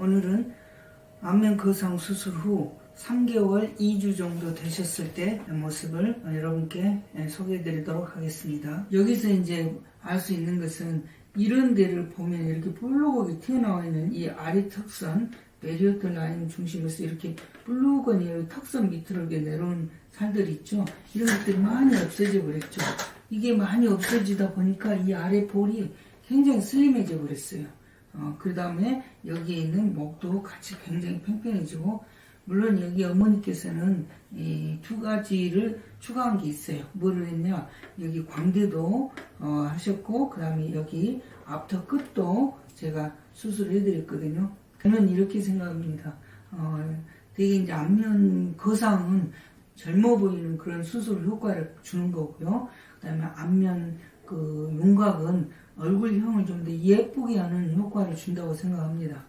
오늘은 안면 거상 수술 후 3개월 2주 정도 되셨을 때 모습을 여러분께 소개해 드리도록 하겠습니다. 여기서 이제 알 수 있는 것은 이런 데를 보면 이렇게 볼록하게 튀어나와 있는 이 아래 턱선 베리어트 라인 중심에서 이렇게 볼록하니 턱선 밑으로 이렇게 내려온 살들 있죠. 이런 것들이 많이 없어져 버렸죠. 이게 많이 없어지다 보니까 이 아래 볼이 굉장히 슬림해져 버렸어요. 어, 그 다음에 여기에 있는 목도 같이 굉장히 팽팽해지고, 물론 여기 어머니께서는 이 두 가지를 추가한 게 있어요. 뭐를 했냐? 여기 광대도 어, 하셨고, 그 다음에 여기 앞터 끝도 제가 수술을 해드렸거든요. 저는 이렇게 생각합니다. 어, 되게 이제 안면 거상은 젊어 보이는 그런 수술 효과를 주는 거고요. 그 다음에 안면 그 윤곽은 얼굴형을 좀 더 예쁘게 하는 효과를 준다고 생각합니다.